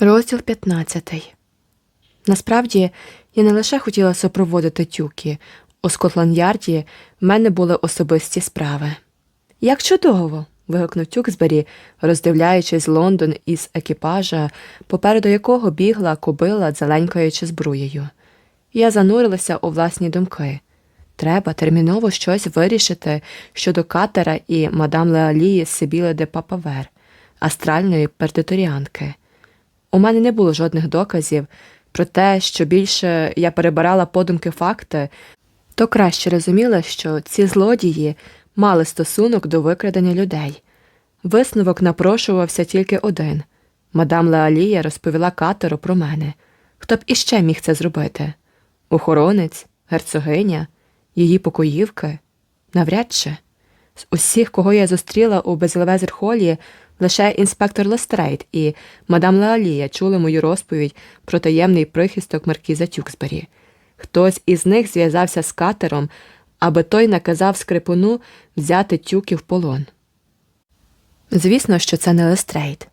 Розділ 15. Насправді, я не лише хотіла супроводити тюки. У Скотланд-Ярді в мене були особисті справи. Як чудово. вигукнув Тюксбері, роздивляючись Лондон із екіпажа, попереду якого бігла кобила, зеленькаючи збруєю. Я занурилася у власні думки. Треба терміново щось вирішити щодо катера і мадам Леалії Сибіли де Папавер, астральної пердиторіанки. У мене не було жодних доказів про те, що більше я перебирала подумки факти, то краще розуміла, що ці злодії мали стосунок до викрадення людей. Висновок напрошувався тільки один мадам Леалія розповіла катеру про мене. Хто б іще міг це зробити? Охоронець, герцогиня, її покоївки? Навряд чи. З усіх, кого я зустріла у Безлевезер-холі, лише інспектор Лестрейд і мадам Леалія чули мою розповідь про таємний прихисток маркіза Тюксбері. Хтось із них зв'язався з катером, аби той наказав скрипуну взяти тюки в полон. Звісно, що це не Лестрейд.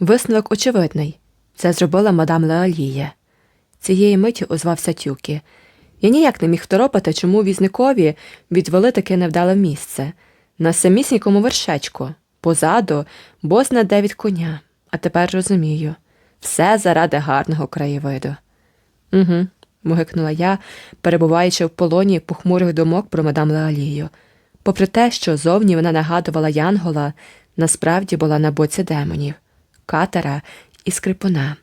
Висновок очевидний це зробила мадам Леалія. Цієї миті озвався тюки. Я ніяк не міг второпати, чому візникові відвели таке невдале місце. На самісінькому вершечку, позаду, бозна де від коня. А тепер розумію все заради гарного краєвиду. Угу, мугикнула я, перебуваючи в полоні похмурих думок про мадам Леалію. Попри те, що зовні вона нагадувала Янгола, насправді була на боці демонів, катера і скрипуна.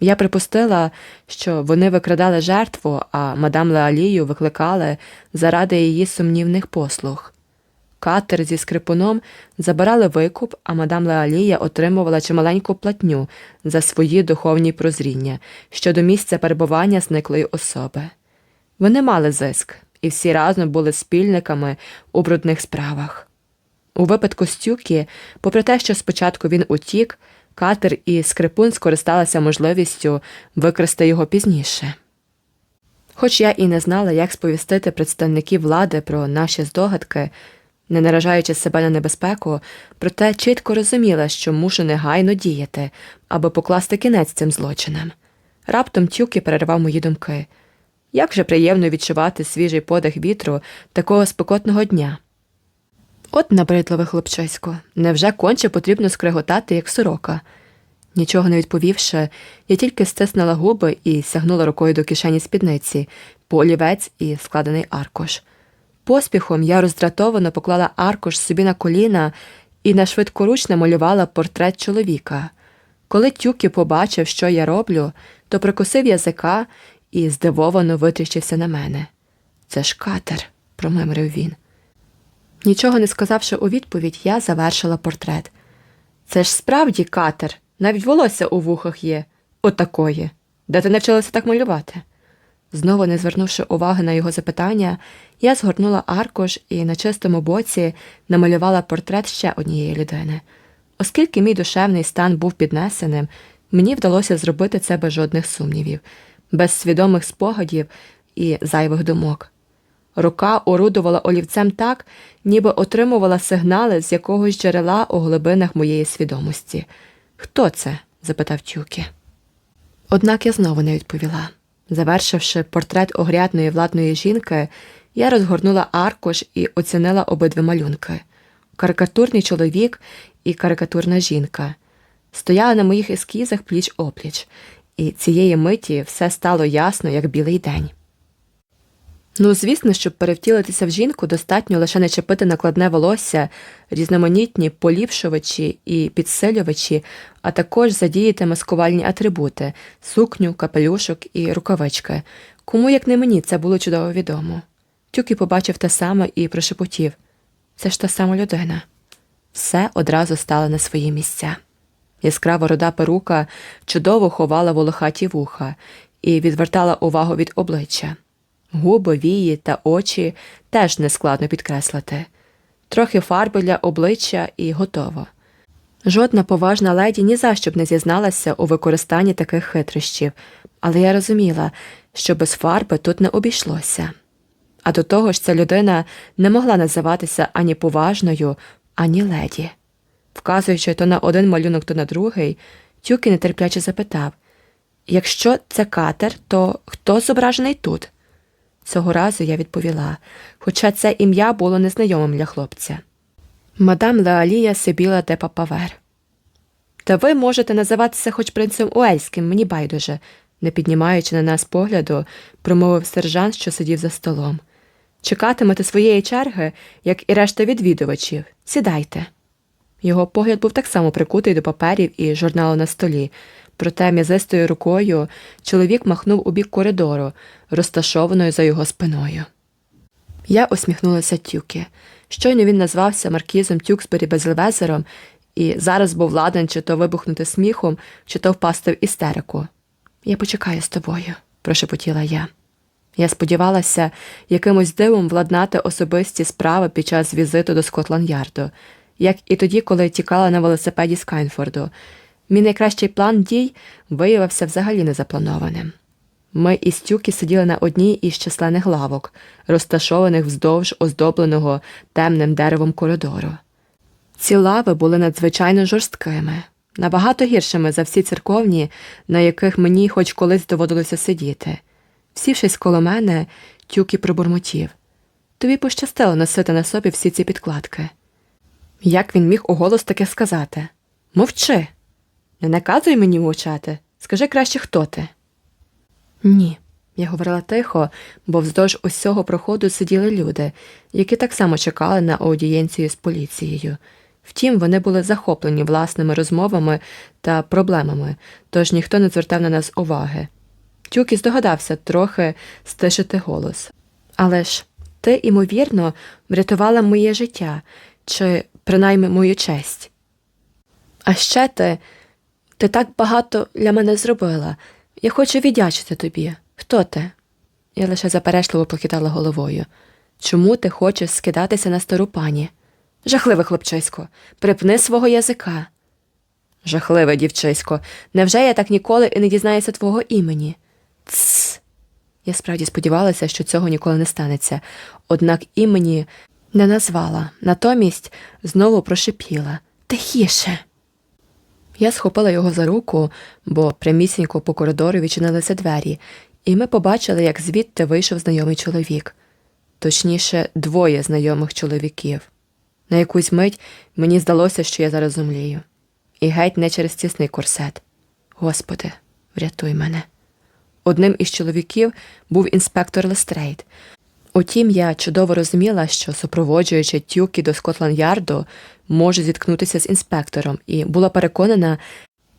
Я припустила, що вони викрадали жертву, а мадам Леалію викликали заради її сумнівних послуг. Катер зі скрипуном забирали викуп, а мадам Леалія отримувала чималеньку платню за свої духовні прозріння щодо місця перебування зниклої особи. Вони мали зиск, і всі разом були спільниками у брудних справах. У випадку Стюкі, попри те, що спочатку він утік, Катер і Скрипун скористалися можливістю викрасти його пізніше. Хоч я і не знала, як сповістити представників влади про наші здогадки, не наражаючи себе на небезпеку, проте чітко розуміла, що мушу негайно діяти, аби покласти кінець цим злочинам. Раптом тюки перервав мої думки. Як же приємно відчувати свіжий подих вітру такого спекотного дня. От набридливе хлопчисько, невже конче потрібно скреготати, як сорока? Нічого не відповівши, я тільки стиснула губи і сягнула рукою до кишені спідниці, по олівець і складений аркуш. Поспіхом я роздратовано поклала аркуш собі на коліна і нашвидкоруч намалювала портрет чоловіка. Коли Тюкі побачив, що я роблю, то прикусив язика і здивовано витріщився на мене. Це ж катер, промимрив він. Нічого не сказавши у відповідь, я завершила портрет. Це ж справді катер, навіть волосся у вухах є. Отакої. Де ти навчилася так малювати? Знову не звернувши уваги на його запитання, я згорнула аркуш і на чистому боці намалювала портрет ще однієї людини. Оскільки мій душевний стан був піднесеним, мені вдалося зробити це без жодних сумнівів, без свідомих спогадів і зайвих думок. Рука орудувала олівцем так, ніби отримувала сигнали з якогось джерела у глибинах моєї свідомості. Хто це? запитав Тюкі. Однак я знову не відповіла. Завершивши портрет огрядної владної жінки, я розгорнула аркуш і оцінила обидві малюнки карикатурний чоловік і карикатурна жінка. Стояли на моїх ескізах пліч опліч, і цієї миті все стало ясно, як білий день. Ну, звісно, щоб перевтілитися в жінку, достатньо лише не чепити накладне волосся, різноманітні поліпшувачі і підсилювачі, а також задіяти маскувальні атрибути сукню, капелюшок і рукавички. Кому, як не мені, це було чудово відомо. Тюкі побачив те саме і прошепотів це ж та сама людина. Все одразу стало на свої місця. Яскрава рода перука чудово ховала волохаті вуха і відвертала увагу від обличчя. Губи, вії та очі теж нескладно підкреслити. Трохи фарби для обличчя і готово. Жодна поважна леді ні за що б не зізналася у використанні таких хитрощів, але я розуміла, що без фарби тут не обійшлося. А до того ж, ця людина не могла називатися ані поважною, ані леді. Вказуючи то на один малюнок, то на другий, Тюкі нетерпляче запитав Якщо це катер, то хто зображений тут? Цього разу я відповіла, хоча це ім'я було незнайомим для хлопця. Мадам Леалія Сибіла де Папавер. Та ви можете називатися хоч принцем Уельським, мені байдуже, не піднімаючи на нас погляду, промовив сержант, що сидів за столом. Чекатимете своєї черги, як і решта відвідувачів. Сідайте. Його погляд був так само прикутий до паперів і журналу на столі, проте м'язистою рукою чоловік махнув у бік коридору, розташованою за його спиною. Я усміхнулася Тюки. Щойно він назвався маркізом Тюксбері Безлевезером і зараз був ладен чи то вибухнути сміхом, чи то впасти в істерику. Я почекаю з тобою, прошепотіла я. Я сподівалася якимось дивом владнати особисті справи під час візиту до Скотланд-Ярду, як і тоді, коли тікала на велосипеді з Кайнфорду. Мій найкращий план дій виявився взагалі незапланованим. Ми із Тюкі сиділи на одній із численних лавок, розташованих вздовж оздобленого темним деревом коридору. Ці лави були надзвичайно жорсткими, набагато гіршими за всі церковні, на яких мені хоч колись доводилося сидіти. Сівшись коло мене, Тюкі пробурмотів. Тобі пощастило носити на собі всі ці підкладки. Як він міг уголос таке сказати? Мовчи. Не наказуй мені мовчати. Скажи краще, хто ти. Ні, я говорила тихо, бо вздовж усього проходу сиділи люди, які так само чекали на аудієнцію з поліцією. Втім, вони були захоплені власними розмовами та проблемами, тож ніхто не звертав на нас уваги. Тюкі здогадався трохи стишити голос. Але ж ти, ймовірно, врятувала моє життя чи принаймні мою честь. А ще ти, ти так багато для мене зробила. Я хочу віддячити тобі. Хто ти? Я лише заперечливо похитала головою. Чому ти хочеш скидатися на стару пані? Жахливе хлопчисько, припни свого язика. Жахливе дівчисько, невже я так ніколи і не дізнаюся твого імені? Тсс. Я справді сподівалася, що цього ніколи не станеться, однак імені не назвала, натомість знову прошипіла Тихіше. Я схопила його за руку, бо прямісінько по коридору відчинилися двері, і ми побачили, як звідти вийшов знайомий чоловік, точніше, двоє знайомих чоловіків. На якусь мить мені здалося, що я зараз зумлію. І геть не через тісний корсет. Господи, врятуй мене. Одним із чоловіків був інспектор Лестрейд. Утім, я чудово розуміла, що, супроводжуючи тюки до Скотланд-Ярду, може зіткнутися з інспектором, і була переконана,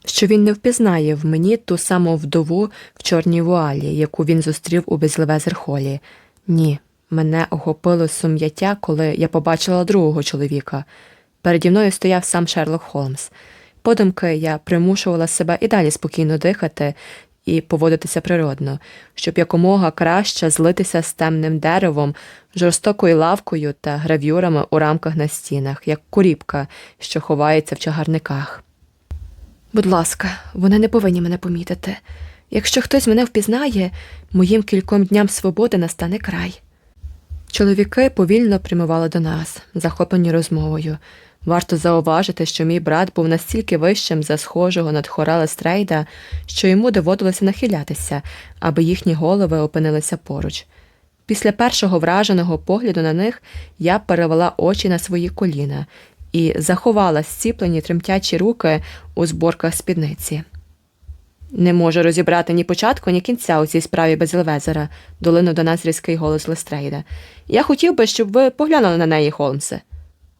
що він не впізнає в мені ту саму вдову в чорній вуалі, яку він зустрів у Безлевезер-холі. Ні, мене охопило сум'яття, коли я побачила другого чоловіка. Переді мною стояв сам Шерлок Холмс. Подумки я примушувала себе і далі спокійно дихати і поводитися природно, щоб якомога краще злитися з темним деревом, жорстокою лавкою та гравюрами у рамках на стінах, як куріпка, що ховається в чагарниках. Будь ласка, вони не повинні мене помітити. Якщо хтось мене впізнає, моїм кільком дням свободи настане край. Чоловіки повільно прямували до нас, захоплені розмовою. Варто зауважити, що мій брат був настільки вищим за схожого над хора Стрейда, що йому доводилося нахилятися, аби їхні голови опинилися поруч. Після першого враженого погляду на них я перевела очі на свої коліна і заховала зціплені тремтячі руки у зборках спідниці. Не можу розібрати ні початку, ні кінця у цій справі Безлевезера, долинув до нас різкий голос Лестрейда. Я хотів би, щоб ви поглянули на неї, Холмсе.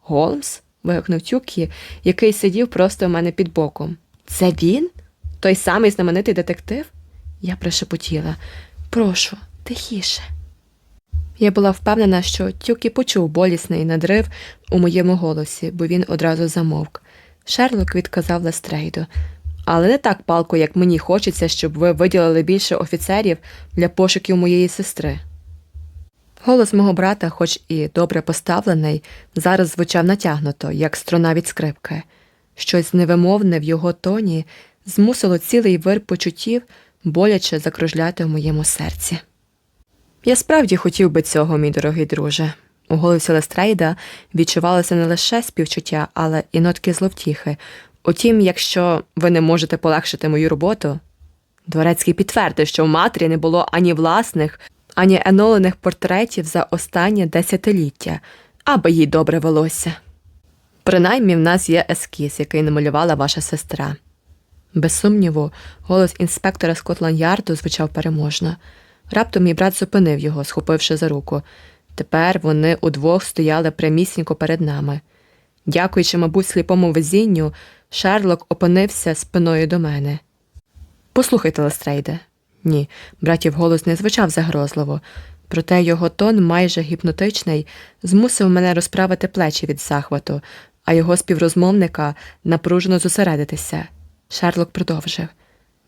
Голмс? Вигукнув Тюкі, який сидів просто у мене під боком. Це він? Той самий знаменитий детектив? Я прошепотіла. Прошу, тихіше. Я була впевнена, що Тюкі почув болісний надрив у моєму голосі, бо він одразу замовк. Шерлок відказав Лестрейду. Але не так палко, як мені хочеться, щоб ви виділили більше офіцерів для пошуків моєї сестри. Голос мого брата, хоч і добре поставлений, зараз звучав натягнуто, як струна від скрипки. Щось невимовне в його тоні змусило цілий вир почуттів боляче закружляти в моєму серці. Я справді хотів би цього, мій дорогий друже. У голосі Лестрейда відчувалося не лише співчуття, але і нотки зловтіхи, Утім, якщо ви не можете полегшити мою роботу, Дворецький підтвердив, що в матері не було ані власних, ані енолених портретів за останнє десятиліття, аби їй добре велося. Принаймні, в нас є ескіз, який намалювала ваша сестра. Без сумніву, голос інспектора Скотланд-Ярду звучав переможно. Раптом мій брат зупинив його, схопивши за руку. Тепер вони удвох стояли прямісінько перед нами. Дякуючи, мабуть, сліпому везінню, Шерлок опинився спиною до мене. Послухайте, Лестрейде. Ні, братів голос не звучав загрозливо, проте його тон, майже гіпнотичний, змусив мене розправити плечі від захвату, а його співрозмовника напружено зосередитися. Шерлок продовжив.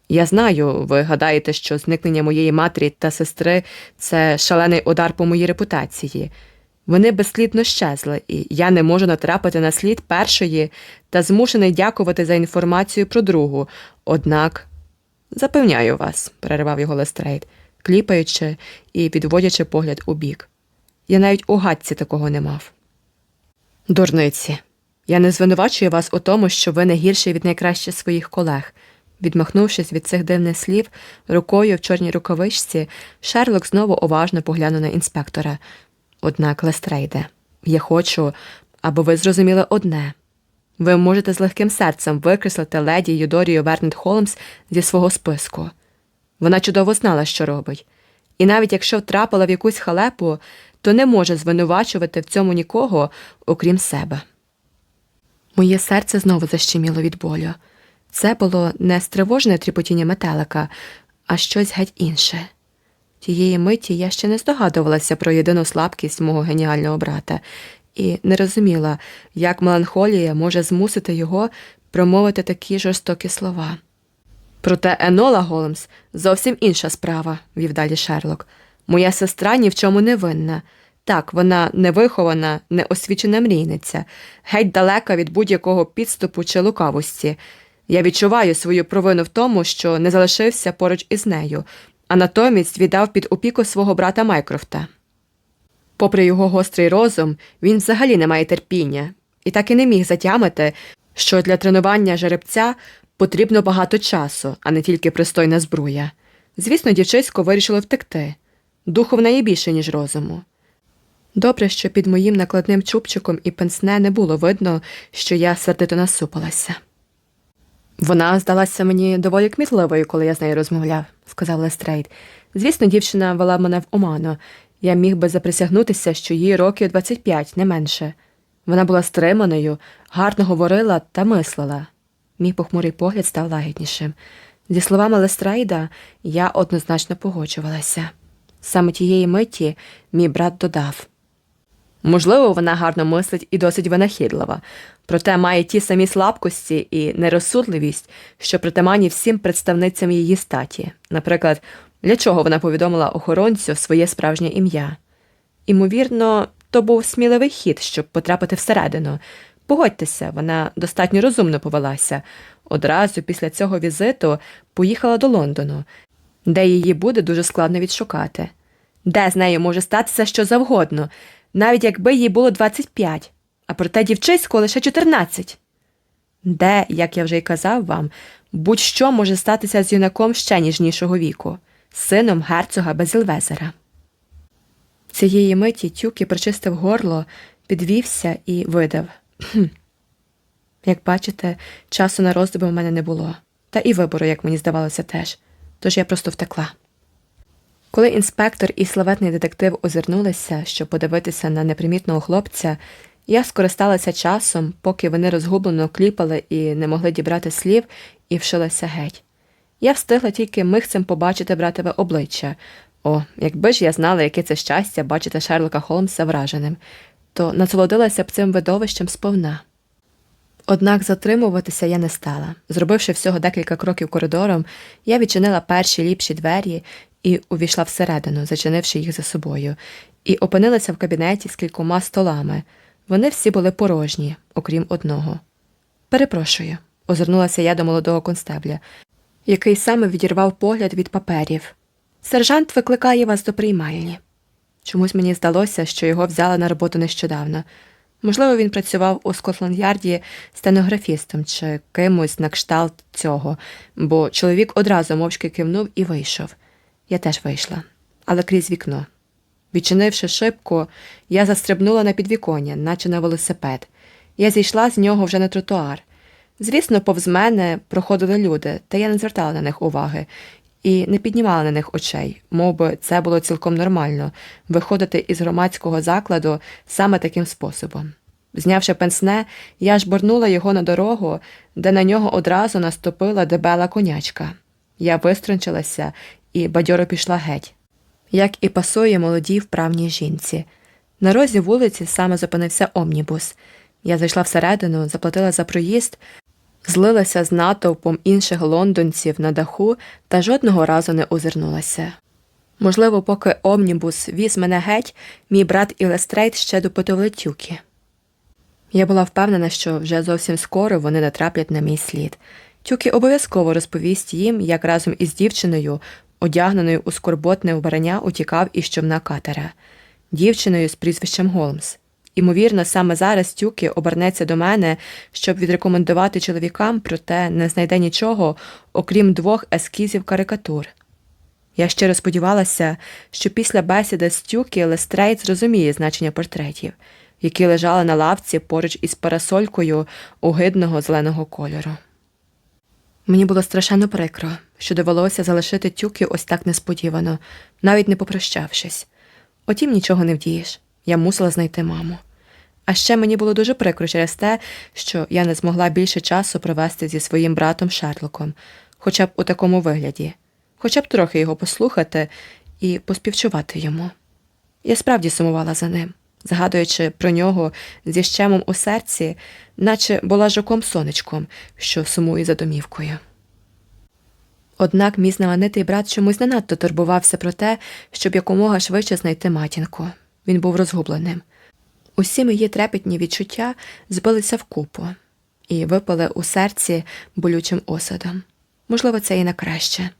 Я знаю, ви гадаєте, що зникнення моєї матері та сестри це шалений удар по моїй репутації. Вони безслідно щезли, і я не можу натрапити на слід першої та змушений дякувати за інформацію про другу. Однак, запевняю вас, перервав його Лестрейд, кліпаючи і підводячи погляд у бік. Я навіть у гадці такого не мав. Дурниці, я не звинувачую вас у тому, що ви не гірші від найкращих своїх колег. Відмахнувшись від цих дивних слів, рукою в чорній рукавичці, Шерлок знову уважно поглянув на інспектора. Однак, Лестрейде, я хочу, аби ви зрозуміли одне. Ви можете з легким серцем викреслити леді Юдорію Вернет Холмс зі свого списку. Вона чудово знала, що робить, і навіть якщо втрапила в якусь халепу, то не може звинувачувати в цьому нікого, окрім себе. Моє серце знову защеміло від болю. Це було не стривожене тріпотіння метелика, а щось геть інше. Тієї миті я ще не здогадувалася про єдину слабкість мого геніального брата і не розуміла, як меланхолія може змусити його промовити такі жорстокі слова. Проте Енола Голмс зовсім інша справа, вів далі Шерлок. Моя сестра ні в чому не винна. Так, вона невихована, неосвічена мрійниця, геть далека від будь-якого підступу чи лукавості. Я відчуваю свою провину в тому, що не залишився поруч із нею, а натомість віддав під опіку свого брата Майкрофта. Попри його гострий розум, він взагалі не має терпіння і так і не міг затямити, що для тренування жеребця потрібно багато часу, а не тільки пристойна збруя. Звісно, дівчисько вирішило втекти. Духу в неї більше, ніж розуму. Добре, що під моїм накладним чубчиком і пенсне не було видно, що я сердито насупилася. Вона здалася мені доволі кмітливою, коли я з нею розмовляв, сказав Лестрейд. Звісно, дівчина вела мене в оману. Я міг би заприсягнутися, що їй років 25, не менше. Вона була стриманою, гарно говорила та мислила. Мій похмурий погляд став лагіднішим. Зі словами Лестрейда, я однозначно погоджувалася. Саме тієї миті мій брат додав. Можливо, вона гарно мислить і досить винахідлива, проте має ті самі слабкості і нерозсудливість, що притаманні всім представницям її статі. Наприклад, для чого вона повідомила охоронцю своє справжнє ім'я. Імовірно, то був сміливий хід, щоб потрапити всередину. Погодьтеся, вона достатньо розумно повелася. Одразу після цього візиту поїхала до Лондону, де її буде дуже складно відшукати. Де з нею може статися що завгодно, навіть якби їй було 25, а проте дівчисько лише 14. Де, як я вже й казав вам, будь-що може статися з юнаком ще ніжнішого віку, сином герцога Безілвезера. Цієї миті тюки прочистив горло, підвівся і видав. Як бачите, часу на роздуби в мене не було, та і вибору, як мені здавалося, теж, тож я просто втекла. Коли інспектор і славетний детектив озирнулися, щоб подивитися на непримітного хлопця, я скористалася часом, поки вони розгублено кліпали і не могли дібрати слів, і вшилася геть. Я встигла тільки михцем побачити братове обличчя. О, якби ж я знала, яке це щастя бачити Шерлока Холмса враженим, то насолодилася б цим видовищем сповна. Однак затримуватися я не стала. Зробивши всього декілька кроків коридором, я відчинила перші ліпші двері і увійшла всередину, зачинивши їх за собою, і опинилася в кабінеті з кількома столами. Вони всі були порожні, окрім одного. Перепрошую, озирнулася я до молодого констебля, який саме відірвав погляд від паперів. Сержант викликає вас до приймальні. Чомусь мені здалося, що його взяли на роботу нещодавно. Можливо, він працював у Скотланд-Ярді стенографістом чи кимось на кшталт цього, бо чоловік одразу мовчки кивнув і вийшов. Я теж вийшла, але крізь вікно. Відчинивши шибку, я застрибнула на підвіконня, наче на велосипед. Я зійшла з нього вже на тротуар. Звісно, повз мене проходили люди, та я не звертала на них уваги і не піднімала на них очей, мов би це було цілком нормально виходити із громадського закладу саме таким способом. Знявши пенсне, я жбурнула його на дорогу, де на нього одразу наступила дебела конячка. Я виструнчилася і бадьоро пішла геть як і пасує молодій вправній жінці. На розі вулиці саме зупинився омнібус. Я зайшла всередину, заплатила за проїзд, злилася з натовпом інших лондонців на даху та жодного разу не озирнулася. Можливо, поки омнібус віз мене геть, мій брат Ілестрейт ще допитували тюки. Я була впевнена, що вже зовсім скоро вони натраплять на мій слід. Тюки обов'язково розповість їм, як разом із дівчиною одягненою у скорботне вбрання, утікав із човна катера, дівчиною з прізвищем Голмс. Імовірно, саме зараз Тюки обернеться до мене, щоб відрекомендувати чоловікам, проте не знайде нічого, окрім двох ескізів карикатур. Я щиро сподівалася, що після бесіди з Тюки Лестрейд зрозуміє значення портретів, які лежали на лавці поруч із парасолькою огидного зеленого кольору. Мені було страшенно прикро, що довелося залишити тюки ось так несподівано, навіть не попрощавшись. Утім, нічого не вдієш. Я мусила знайти маму. А ще мені було дуже прикро через те, що я не змогла більше часу провести зі своїм братом Шерлоком, хоча б у такому вигляді, хоча б трохи його послухати і поспівчувати йому. Я справді сумувала за ним, згадуючи про нього зі щемом у серці, наче була жоком сонечком, що сумує за домівкою. Однак мій знаменитий брат чомусь не надто турбувався про те, щоб якомога швидше знайти матінку. Він був розгубленим. Усі мої трепетні відчуття збилися вкупу і випали у серці болючим осадом. Можливо, це і на краще.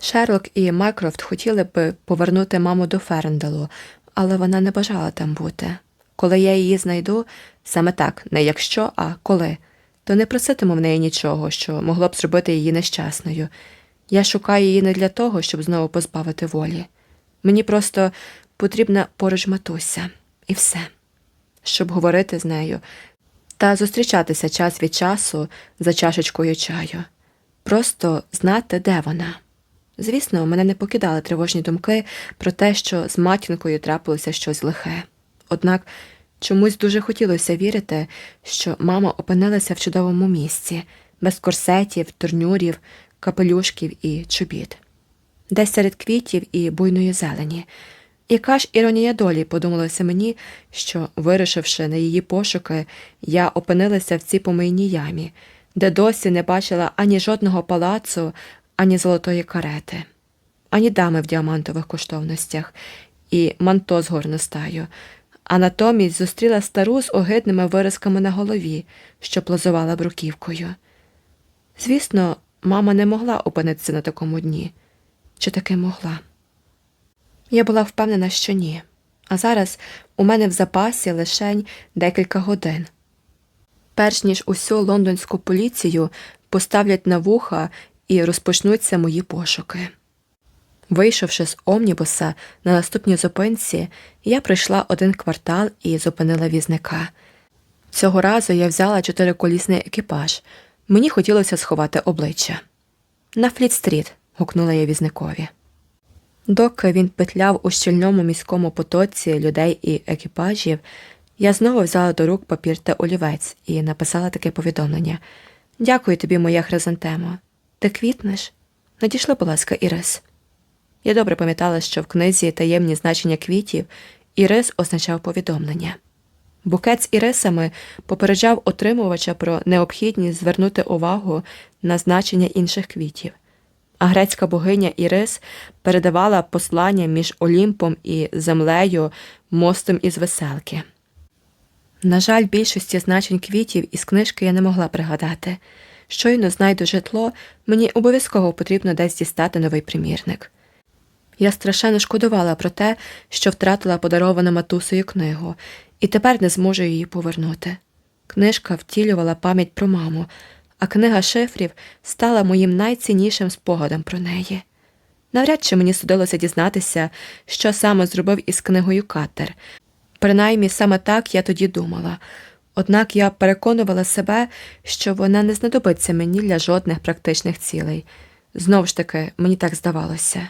Шерлок і Майкрофт хотіли б повернути маму до Ференделу, але вона не бажала там бути. Коли я її знайду, саме так, не якщо, а коли, то не проситиму в неї нічого, що могло б зробити її нещасною. Я шукаю її не для того, щоб знову позбавити волі. Мені просто потрібна поруч матуся, і все, щоб говорити з нею та зустрічатися час від часу за чашечкою чаю, просто знати, де вона. Звісно, мене не покидали тривожні думки про те, що з матінкою трапилося щось лихе. Однак чомусь дуже хотілося вірити, що мама опинилася в чудовому місці, без корсетів, турнюрів, капелюшків і чобіт, десь серед квітів і буйної зелені. Яка ж іронія долі подумалося мені, що, вирушивши на її пошуки, я опинилася в цій помийній ямі, де досі не бачила ані жодного палацу, ані золотої карети, ані дами в діамантових коштовностях і манто з горностаю, а натомість зустріла стару з огидними виразками на голові, що плазувала бруківкою. Звісно, мама не могла опинитися на такому дні. Чи таки могла? Я була впевнена, що ні. А зараз у мене в запасі лишень декілька годин. Перш ніж усю лондонську поліцію поставлять на вуха і розпочнуться мої пошуки. Вийшовши з омнібуса на наступній зупинці, я пройшла один квартал і зупинила візника. Цього разу я взяла чотириколісний екіпаж. Мені хотілося сховати обличчя. На Фліт-стріт, гукнула я візникові. Доки він петляв у щільному міському потоці людей і екіпажів, я знову взяла до рук папір та олівець і написала таке повідомлення Дякую тобі, моя хризантемо. Ти квітнеш? Надійшли, будь ласка, Ірис. Я добре пам'ятала, що в книзі таємні значення квітів Ірис означав повідомлення. Букет з ірисами попереджав отримувача про необхідність звернути увагу на значення інших квітів, а грецька богиня Ірис передавала послання між Олімпом і землею мостом із веселки. На жаль, більшості значень квітів із книжки я не могла пригадати. Щойно знайду житло, мені обов'язково потрібно десь дістати новий примірник. Я страшенно шкодувала про те, що втратила подаровану матусею книгу, і тепер не зможу її повернути. Книжка втілювала пам'ять про маму, а книга шифрів стала моїм найціннішим спогадом про неї. Навряд чи мені судилося дізнатися, що саме зробив із книгою Катер. Принаймні саме так я тоді думала. Однак я переконувала себе, що вона не знадобиться мені для жодних практичних цілей. Знову ж таки, мені так здавалося.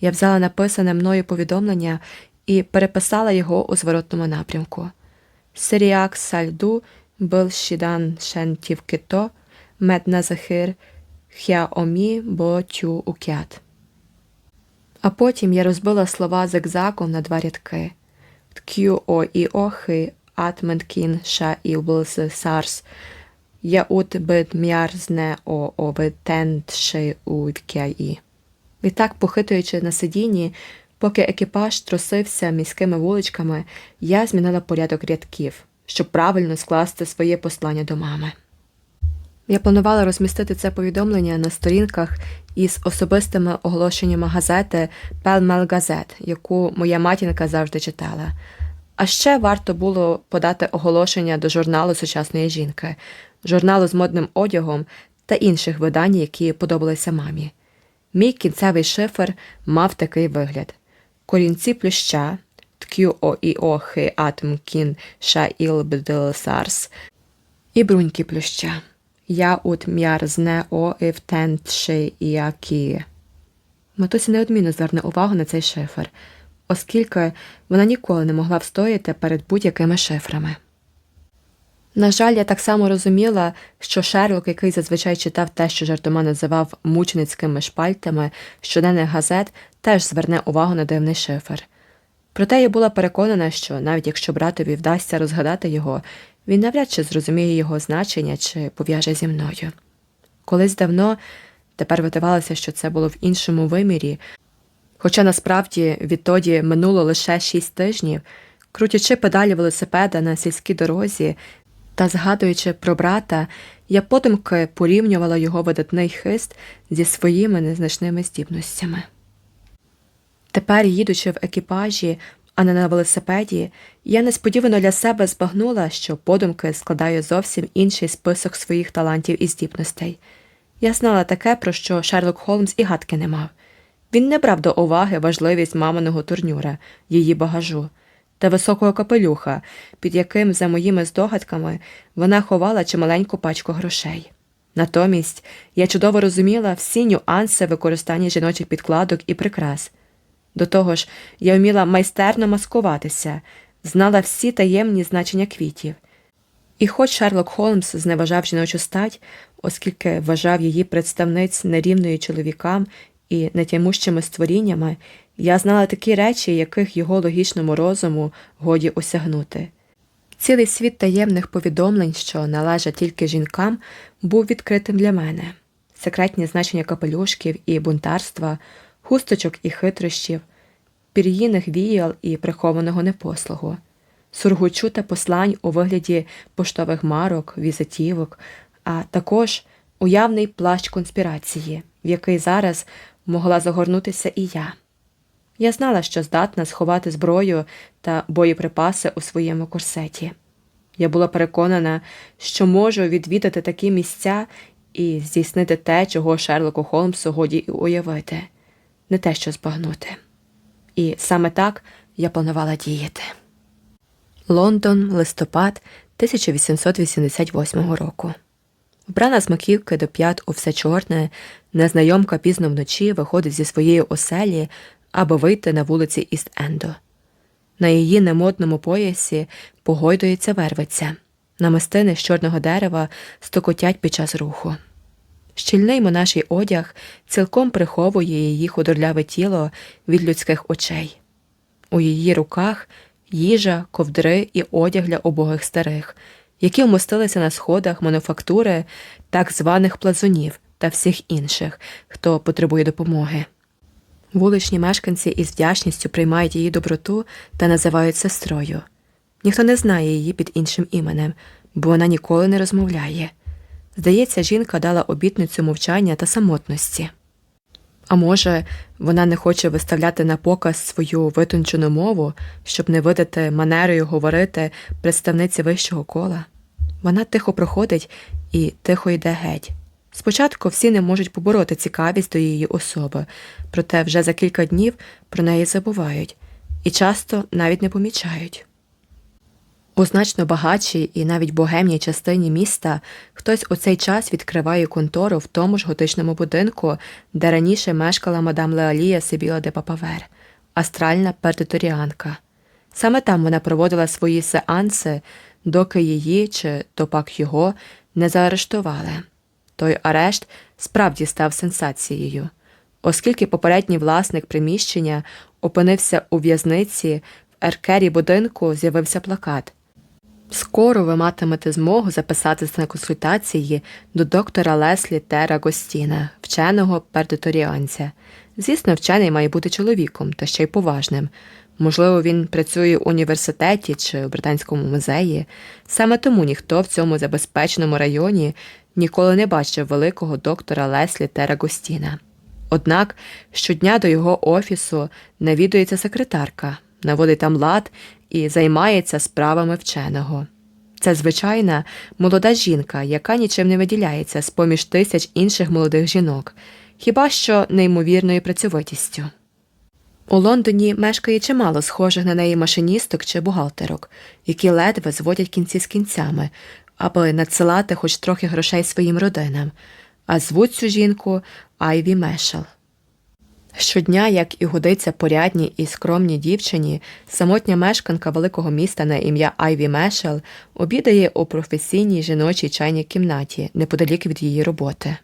Я взяла написане мною повідомлення і переписала його у зворотному напрямку. Сиріак сальду бил щідан шентівкито, медназахир, хяомі бо укят. А потім я розбила слова зигзагом на два рядки. Ткю о і охи, атменкін ша ілблс сарс, яут бит м'ярзне о оби тент ши уткяї. Відтак, похитуючи на сидінні, поки екіпаж трусився міськими вуличками, я змінила порядок рядків, щоб правильно скласти своє послання до мами. Я планувала розмістити це повідомлення на сторінках із особистими оголошеннями газети Пелмел Газет, яку моя матінка завжди читала. А ще варто було подати оголошення до журналу сучасної жінки, журналу з модним одягом та інших видань, які подобалися мамі. Мій кінцевий шифр мав такий вигляд: корінці плюща, ткю о і кін ша сарс, і бруньки плюща. Я ут м'ярзне о і втент ши. Матуся неодмінно зверне увагу на цей шифр, оскільки вона ніколи не могла встояти перед будь-якими шифрами. На жаль, я так само розуміла, що Шерлок, який зазвичай читав те, що жартома називав мученицькими шпальтами щоденних газет, теж зверне увагу на дивний шифр. Проте я була переконана, що навіть якщо братові вдасться розгадати його, він навряд чи зрозуміє його значення чи пов'яже зі мною. Колись давно тепер видавалося, що це було в іншому вимірі, хоча насправді відтоді минуло лише шість тижнів, крутячи педалі велосипеда на сільській дорозі та згадуючи про брата, я подумки порівнювала його видатний хист зі своїми незначними здібностями. Тепер, їдучи в екіпажі, а не на велосипеді, я несподівано для себе збагнула, що подумки складаю зовсім інший список своїх талантів і здібностей. Я знала таке, про що Шерлок Холмс і гадки не мав. Він не брав до уваги важливість маминого турнюра, її багажу та високого капелюха, під яким, за моїми здогадками, вона ховала чималеньку пачку грошей. Натомість я чудово розуміла всі нюанси використання жіночих підкладок і прикрас. До того ж, я вміла майстерно маскуватися, знала всі таємні значення квітів. І хоч Шерлок Холмс зневажав жіночу стать, оскільки вважав її представниць нерівною чоловікам і нетямущими створіннями, я знала такі речі, яких його логічному розуму годі осягнути. Цілий світ таємних повідомлень, що належать тільки жінкам, був відкритим для мене секретні значення капелюшків і бунтарства, хусточок і хитрощів, пір'їних віял і прихованого непослугу, сургучу та послань у вигляді поштових марок, візитівок, а також уявний плащ конспірації, в який зараз могла загорнутися і я. Я знала, що здатна сховати зброю та боєприпаси у своєму корсеті. Я була переконана, що можу відвідати такі місця і здійснити те, чого Шерлоку Холмсу годі і уявити, не те, що збагнути. І саме так я планувала діяти. Лондон, листопад 1888 року. Вбрана з маківки до п'ят у все чорне, незнайомка пізно вночі виходить зі своєї оселі, аби вийти на вулиці Іст-Ендо. На її немодному поясі погойдується вервиця, намистини з чорного дерева стокотять під час руху. Щільний монаший одяг цілком приховує її худорляве тіло від людських очей. У її руках їжа, ковдри і одяг для убогих старих, які вмостилися на сходах мануфактури так званих плазунів та всіх інших, хто потребує допомоги. Вуличні мешканці із вдячністю приймають її доброту та називають сестрою. Ніхто не знає її під іншим іменем, бо вона ніколи не розмовляє. Здається, жінка дала обітницю мовчання та самотності. А може, вона не хоче виставляти на показ свою витончену мову, щоб не видати манерою говорити представниці вищого кола. Вона тихо проходить і тихо йде геть. Спочатку всі не можуть побороти цікавість до її особи, проте вже за кілька днів про неї забувають і часто навіть не помічають. У значно багатшій і навіть богемній частині міста хтось у цей час відкриває контору в тому ж готичному будинку, де раніше мешкала мадам Леалія Сибіла де Папавер, астральна пертиторіанка. Саме там вона проводила свої сеанси, доки її чи то пак його не заарештували. Той арешт справді став сенсацією, оскільки попередній власник приміщення опинився у в'язниці, в еркері будинку з'явився плакат. Скоро ви матимете змогу записатися на консультації до доктора Леслі Тера Гостіна, вченого пертиторіанця. Звісно, вчений має бути чоловіком та ще й поважним. Можливо, він працює у університеті чи у британському музеї. Саме тому ніхто в цьому забезпеченому районі ніколи не бачив великого доктора Леслі Тера Гостіна. Однак щодня до його офісу навідується секретарка, наводить там лад і займається справами вченого. Це звичайна молода жінка, яка нічим не виділяється з поміж тисяч інших молодих жінок, хіба що неймовірною працьовитістю. У Лондоні мешкає чимало схожих на неї машиністок чи бухгалтерок, які ледве зводять кінці з кінцями, аби надсилати хоч трохи грошей своїм родинам, а звуть цю жінку Айві Мешел. Щодня, як і годиться порядній і скромній дівчині, самотня мешканка великого міста на ім'я Айві Мешел обідає у професійній жіночій чайній кімнаті неподалік від її роботи.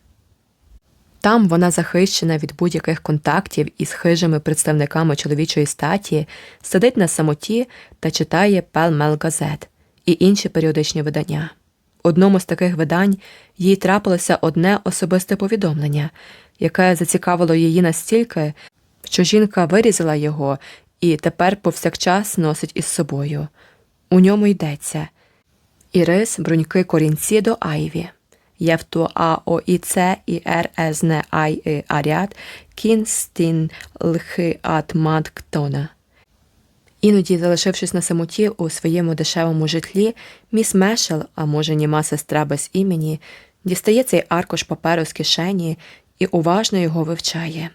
Там вона захищена від будь-яких контактів із хижими представниками чоловічої статі, сидить на самоті та читає Пел Мел Газет і інші періодичні видання. Одному з таких видань їй трапилося одне особисте повідомлення, яке зацікавило її настільки, що жінка вирізала його і тепер повсякчас носить із собою. У ньому йдеться Ірис бруньки корінці до Айві. Євту А О І Це і Р С Н Ай І Арят Кін Стін Лхи Ат Ктона. Іноді, залишившись на самоті у своєму дешевому житлі, міс Мешел, а може німа сестра без імені, дістає цей аркуш паперу з кишені і уважно його вивчає.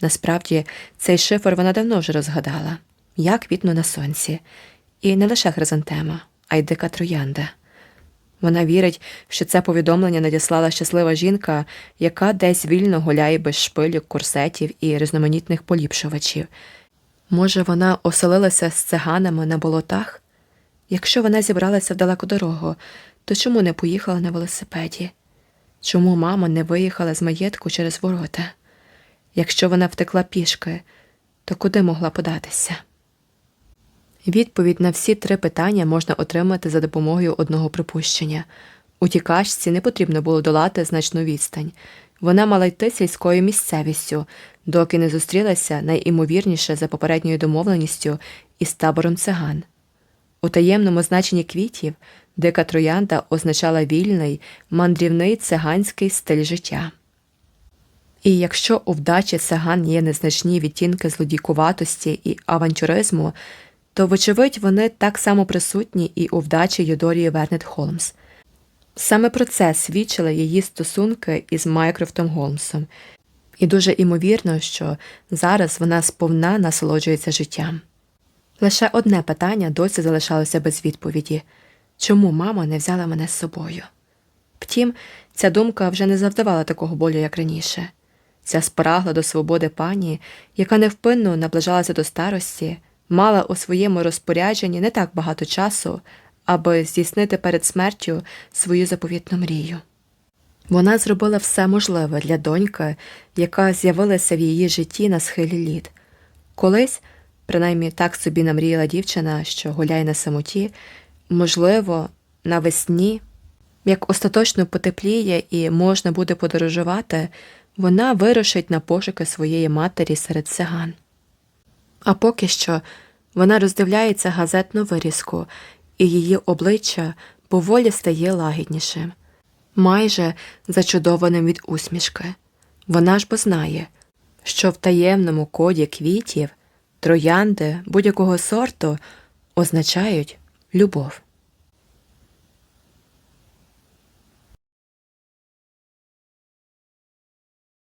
Насправді, цей шифр вона давно вже розгадала, як квітну на сонці, і не лише хризантема, а й дика троянда. Вона вірить, що це повідомлення надіслала щаслива жінка, яка десь вільно гуляє без шпилюк, корсетів і різноманітних поліпшувачів. Може, вона оселилася з циганами на болотах? Якщо вона зібралася в далеку дорогу, то чому не поїхала на велосипеді? Чому мама не виїхала з маєтку через ворота? Якщо вона втекла пішки, то куди могла податися? Відповідь на всі три питання можна отримати за допомогою одного припущення. Утікачці не потрібно було долати значну відстань. Вона мала йти сільською місцевістю, доки не зустрілася найімовірніше за попередньою домовленістю із табором циган. У таємному значенні квітів дика троянда означала вільний, мандрівний циганський стиль життя. І якщо у вдачі циган є незначні відтінки злодійкуватості і авантюризму, то, вочевидь, вони так само присутні і у вдачі Йодорії Вернет Холмс. Саме про це свідчили її стосунки із Майкрофтом Голмсом, і дуже імовірно, що зараз вона сповна насолоджується життям. Лише одне питання досі залишалося без відповіді чому мама не взяла мене з собою? Втім, ця думка вже не завдавала такого болю, як раніше. Ця спорагла до свободи пані, яка невпинно наближалася до старості, мала у своєму розпорядженні не так багато часу, аби здійснити перед смертю свою заповітну мрію. Вона зробила все можливе для доньки, яка з'явилася в її житті на схилі літ. Колись, принаймні так собі намріяла дівчина, що гуляє на самоті, можливо, навесні, як остаточно потепліє і можна буде подорожувати, вона вирушить на пошуки своєї матері серед циган. А поки що вона роздивляється газетну вирізку, і її обличчя поволі стає лагіднішим, майже зачудованим від усмішки. Вона ж бо знає, що в таємному коді квітів троянди будь-якого сорту означають любов.